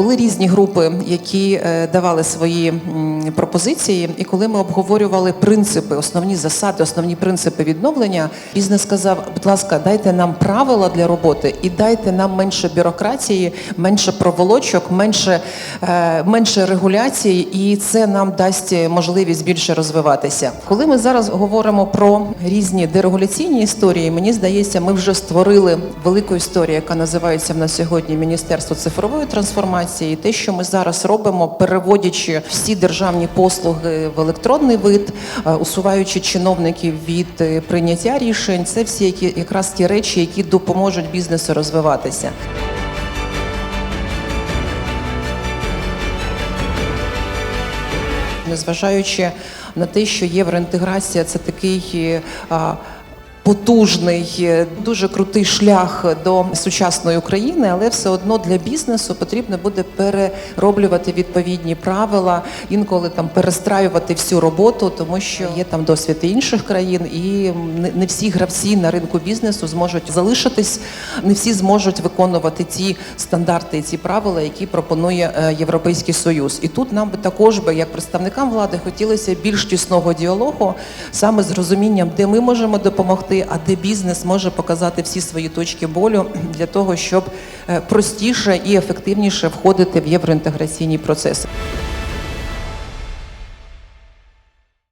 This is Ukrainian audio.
Були різні групи, які е, давали свої пропозиції. І коли ми обговорювали принципи, основні засади, основні принципи відновлення, бізнес сказав: будь ласка, дайте нам правила для роботи і дайте нам менше бюрократії, менше проволочок, менше, е, менше регуляції, і це нам дасть можливість більше розвиватися. Коли ми зараз говоримо про різні дерегуляційні історії, мені здається, ми вже створили велику історію, яка називається в нас сьогодні Міністерство цифрової трансформації. І те, що ми зараз робимо, переводячи всі державні послуги в електронний вид, е, усуваючи чиновників від е, прийняття рішень, це всі які якраз ті речі, які допоможуть бізнесу розвиватися. Незважаючи на те, що євроінтеграція це такий е, потужний, е, дуже крутий шлях до сучасної України, але все одно для бізнесу потрібно буде перероблювати відповідні правила, інколи там перестраювати всю роботу, тому що є там досвід інших країн, і не- всі гравці на ринку бізнесу зможуть залишитись, не всі зможуть виконувати ті стандарти і ці правила, які пропонує е, Європейський Союз. І тут нам би також би, як представникам влади, хотілося більш тісного діалогу, саме з розумінням, де ми можемо допомогти, а де бізнес може показати всі свої точки болю для того, щоб е, простіше і ефективніше входити в євроінтеграційні процеси.